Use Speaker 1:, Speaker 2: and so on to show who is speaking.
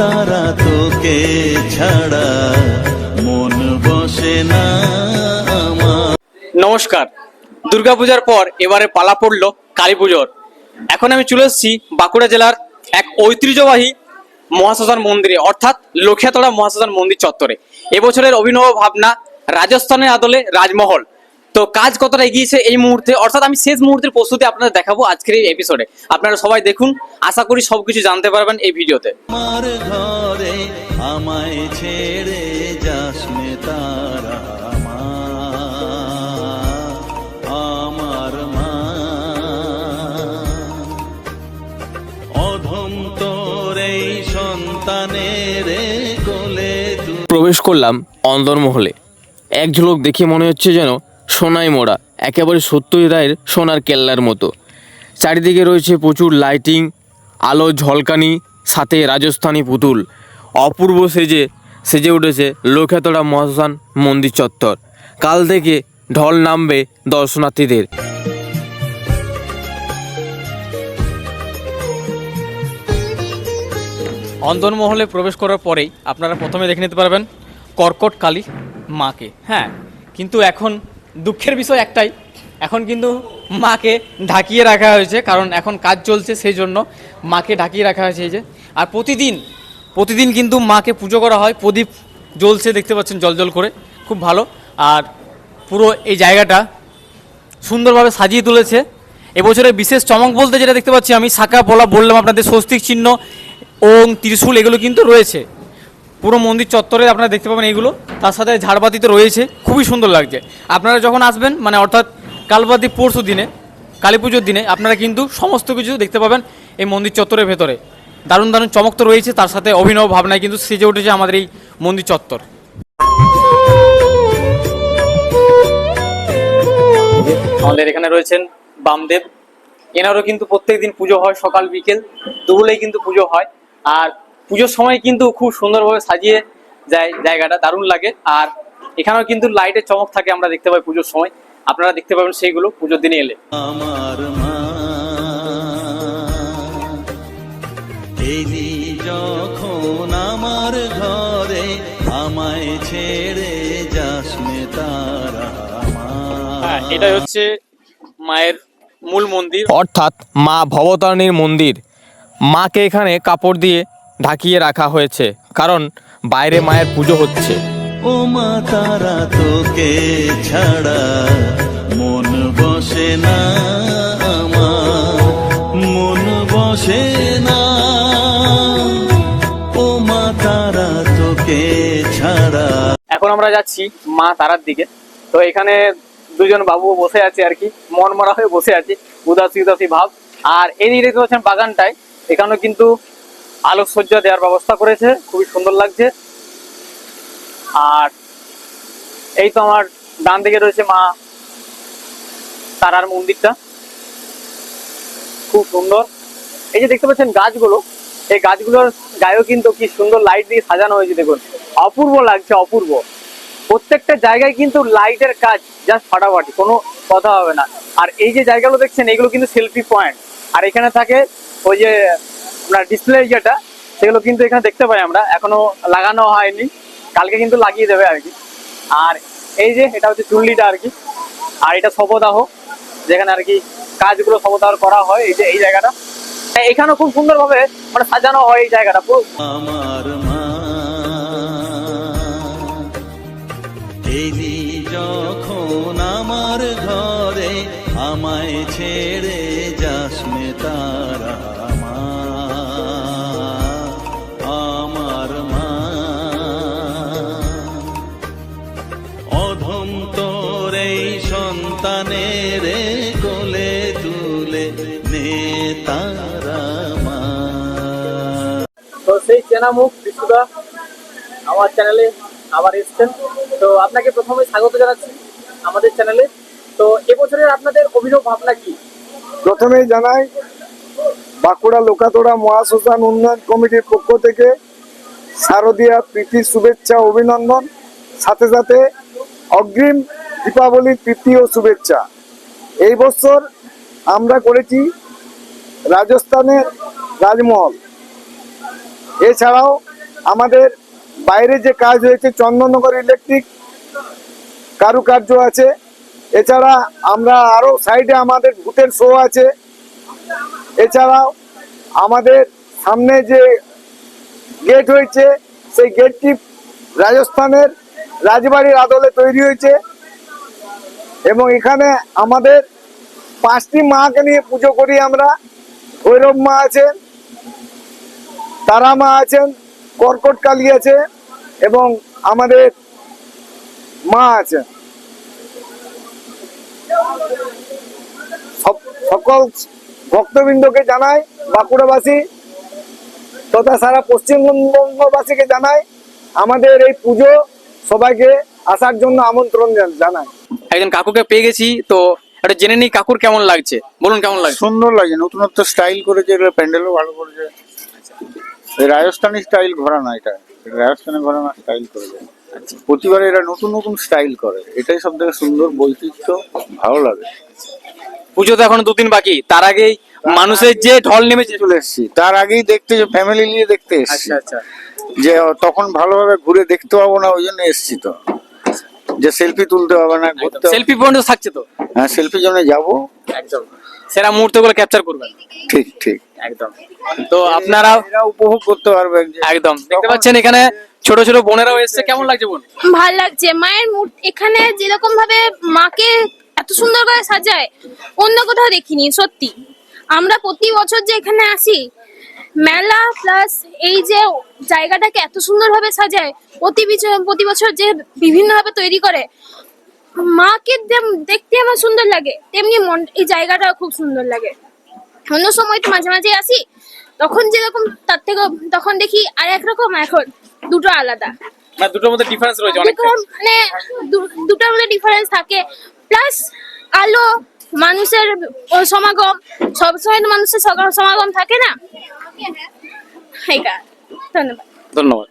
Speaker 1: তারা তোকে ছাড়া মন বসে না
Speaker 2: নমস্কার। দুর্গাপূজার পর এবারে পালা পড়ল কালী পুজোর। এখন আমি চলে এসেছি বাঁকুড়া জেলার এক ঐতিহ্যবাহী মহাশ্মশান মন্দিরে, অর্থাৎ লক্ষিয়াতড়া মহাশ্মশান মন্দির চত্বরে। এবছরের অভিনব ভাবনা রাজস্থানের আদলে রাজমহল। তো কাজ কতটা এগিয়েছে এই মুহূর্তে? অর্থাৎ আমি শেষ মুহূর্তের প্রস্তুতি আপনাদের দেখাবো আজকের এই এপিসোডে আপনারা সবাই দেখুন আশা করি সবকিছু জানতে পারবেন এই ভিডিওতে।
Speaker 1: আমার ঘরে আমায় ছেড়ে যাস তারা মা, আমার মা। অধম তোর এই সন্তানের কোলে
Speaker 3: প্রবেশ করলাম অন্দরমহলে। এক ঝলক দেখে মনে হচ্ছে যেন সোনায় মোড়া, একেবারে সত্যই রায়ের সোনার কেল্লার মতো। চারিদিকে রয়েছে প্রচুর লাইটিং, আলো ঝলকানি, সাথে রাজস্থানী পুতুল। অপূর্ব সেজে সেজে উঠেছে লোকেতড়া মহাশ্মশান মন্দির চত্বর। কাল থেকে ঢল নামবে দর্শনার্থীদের।
Speaker 2: অন্দরমহলে প্রবেশ করার পরেই আপনারা প্রথমে দেখে নিতে পারবেন কর্কট কালী মাকে। হ্যাঁ কিন্তু এখন দুঃখের বিষয় একটাই, এখন কিন্তু মাকে ঢাকিয়ে রাখা হয়েছে, কারণ এখন কাজ চলছে সেই জন্য মাকে ঢাকিয়ে রাখা হয়েছে এই যে। আর প্রতিদিন প্রতিদিন কিন্তু মাকে পুজো করা হয়, প্রদীপ জ্বলছে, দেখতে পাচ্ছেন, জল জল করে, খুব ভালো। আর পুরো এই জায়গাটা সুন্দরভাবে সাজিয়ে তুলেছে। এবছরের বিশেষ চমক বলতে যেটা দেখতে পাচ্ছি আমি, শাখা বলা বললাম আপনাদের, স্বস্তিক চিহ্ন, ওং, ত্রিশূল, এগুলো কিন্তু রয়েছে। পুরো মন্দির চত্বরে আপনারা দেখতে পাবেন এইগুলো। তার সাথে ঝাড়বাতি তো রয়েছে, খুবই সুন্দর লাগছে। আপনারা যখন আসবেন মানে অর্থাৎ কালবাদি পরশু দিনে, কালী পুজোর দিনে, আপনারা কিন্তু সমস্ত কিছু দেখতে পাবেন এই মন্দির চত্বরের ভেতরে। দারুণ দারুণ চমক তো রয়েছে, তার সাথে অভিনব ভাবনায় কিন্তু সেজে উঠেছে আমাদের এই মন্দির চত্বর। আমাদের এখানে রয়েছেন বামদেব। এনারও কিন্তু প্রত্যেকদিন পুজো হয় সকাল, বিকেল। দুপুরেই কিন্তু পুজো হয়। আর পুজোর সময় কিন্তু খুব সুন্দরভাবে সাজিয়ে যায় জায়গাটা দারুণ লাগে। আর এখানেও কিন্তু লাইটের চমক থাকে আমরা দেখতে পাই পুজোর সময়। আপনারা দেখতে পাবেন সেইগুলো পুজোর দিনে এলে।
Speaker 1: আমার এলি যখন আমার ঘরে আমায় ছেড়ে যাস তারা।
Speaker 2: হ্যাঁ এটাই হচ্ছে মায়ের মূল মন্দির।
Speaker 3: অর্থাৎ মা ভবতারিণীর মন্দির। মাকে এখানে কাপড় দিয়ে ঢাকিয়ে রাখা হয়েছে কারণ বাইরে মায়ের পুজো হচ্ছে।
Speaker 1: ও মা তারা তোকে ছাড়া মন বসে না আমার মন বসে না। ও মা তারা তোকে ছাড়া।
Speaker 2: এখন আমরা যাচ্ছি মা তারার দিকে। তো এখানে দুজন বাবু বসে আছে আর কি মন মরা হয়ে বসে আছে উদাসী উদাসী ভাব। আর এই দিকে দেখতে পাচ্ছেন বাগানটায় এখানেও কিন্তু আলোকসজ্জা দেওয়ার ব্যবস্থা করেছে, খুবই সুন্দর লাগছে। আর এই তো আমার ডান দিকে রয়েছে মা তারার মন্দিরটা। খুব সুন্দর। এই যে দেখতে পাচ্ছেন গাছগুলো, এই গাছগুলোর গায়েও কিন্তু কি সুন্দর লাইট দিয়ে সাজানো হয়েছে, দেখুন। অপূর্ব লাগছে, অপূর্ব। প্রত্যেকটা জায়গায় কিন্তু লাইটের কাজ জাস্ট ফাটাফাটি, কোনো কথা হবে না। আর এই যে জায়গাগুলো দেখছেন, এগুলো কিন্তু সেলফি পয়েন্ট আর এখানে থাকে ওই যে আপনার ডিসপ্লে যেটা, সেগুলো কিন্তু এখানে দেখতে পাই আমরা। এখনও লাগানো হয়নি। কালকে কিন্তু লাগিয়ে দেবে আর কি। আর এই যে, এটা হচ্ছে চুল্লিটা আর কি। আর এটা শবদাহ, যেখানে আর কি কাজগুলো শবদাহ করা হয়, এই যে, এই জায়গাটা। এখানেও খুব সুন্দরভাবে মানে সাজানো হয় এই জায়গাটা। পুরো
Speaker 1: আমার যখন আমার ঘরে, আমায় ছেড়ে যাস তারা। সন্তানের কোলে তুলে নে তারা মা।
Speaker 2: তো সেই চেনা মুখ বিশুদা আমার চ্যানেলে আবার এসছেন। তো আপনাকে প্রথমে স্বাগত জানাচ্ছি আমাদের চ্যানেলে। তো এবছরের আপনাদের অভিনব ভাবনা কি?
Speaker 4: প্রথমেই জানাই বাঁকুড়া লোকাতোড়া মহাশ্মশান উন্নয়ন কমিটির পক্ষ থেকে শারদীয়া প্রীতি শুভেচ্ছা অভিনন্দন। সাথে সাথে অগ্রিম দীপাবলির প্রীতি ও শুভেচ্ছা। এই বছর আমরা করেছি রাজস্থানের রাজমহল। এছাড়াও আমাদের বাইরে যে কাজ হয়েছে, চন্দননগর ইলেকট্রিক কারুকার্য আছে। এছাড়া আমরা আরও সাইডে আমাদের ভূতের শো আছে। এছাড়াও আমাদের সামনে যে গেট হয়েছে, সেই গেটটি রাজস্থানের রাজবাড়ির আদলে তৈরি হয়েছে। এবং এখানে আমাদের পাঁচটি মাকে নিয়ে পুজো করি আমরা। ভৈরব মা আছেন, তারা মা আছেন, কর্কট কালী আছে এবং আমাদের মা আছেন। সকল ভক্তবৃন্দকে জানাই, বাঁকুড়াবাসী তথা সারা পশ্চিমবঙ্গবাসীকে জানাই, আমাদের এই পুজো সবাইকে আসার জন্য আমন্ত্রণ জান- জানাই।
Speaker 2: একজন কাকুকে পেয়ে গেছি তো এটা জেনে নিই কাকুর কেমন লাগছে। বলুন কেমন লাগছে?
Speaker 5: সুন্দর লাগে নতুনত্ব স্টাইল করেছে এগুলো প্যান্ডেলও ভালো করেছে। রাজস্থানি স্টাইল ঘোরা না এটা রাজস্থানে ঘোরা না স্টাইল করেছে প্রতিবার এরা নতুন নতুন স্টাইল করে এটাই সব থেকে সুন্দর বৈচিত্র্য ভালো লাগে।
Speaker 2: পুজো তো এখন দুদিন বাকি তার আগেই মানুষের যে ঢল নেমেছে।
Speaker 5: চলে এসেছি তার আগেই দেখতে যে ফ্যামিলি নিয়ে দেখতে এসেছি।
Speaker 2: আচ্ছা।
Speaker 5: যে তখন ভালোভাবে ঘুরে দেখতে পাবো না ওই জন্য এসেছি তো। যে সেলফি তুলতে হবে না ঘুরতে হবে।
Speaker 2: সেলফি পয়েন্ট থাকছে তো?
Speaker 5: হ্যাঁ সেলফির জন্য যাব।
Speaker 2: একদম। সেরা মুহূর্তগুলো ক্যাপচার করবেন।
Speaker 5: ঠিক ঠিক।
Speaker 2: একদম। তো আপনারা
Speaker 5: এরা উপভোগ করতে পারবে যে
Speaker 2: একদম। দেখতে পাচ্ছেন এখানে ছোট ছোট বোনেরাও এসছে। কেমন লাগছে বোন?
Speaker 6: ভালো লাগছে। মায়ের মূর্তি এখানে যেরকম ভাবে মাকে এত সুন্দর করে সাজায় অন্য কোথাও দেখিনি সত্যি। আমরা প্রতি বছর যে এখানে আসি মেলা প্লাস এই যে জায়গাটাকে এত সুন্দরভাবে সাজায় প্রতি প্রতি বছর যে বিভিন্নভাবে তৈরি করে মাকে দেখতে আমার সুন্দর লাগে। তেমনি মন এই জায়গাটাও খুব সুন্দর লাগে। অন্য সময় তো মাঝে মাঝে আসি তখন যেরকম তার থেকে তখন দেখি আর একরকম এখন দুটো আলাদা।
Speaker 2: না দুটোর মধ্যে ডিফারেন্স রয়েছে অনেক
Speaker 6: দুটো মানে দুটোর মধ্যে ডিফারেন্স থাকে। প্লাস আলো মানুষের সমাগম সবসময় তো মানুষের সমাগম থাকে না। ধন্যবাদ।
Speaker 2: ধন্যবাদ।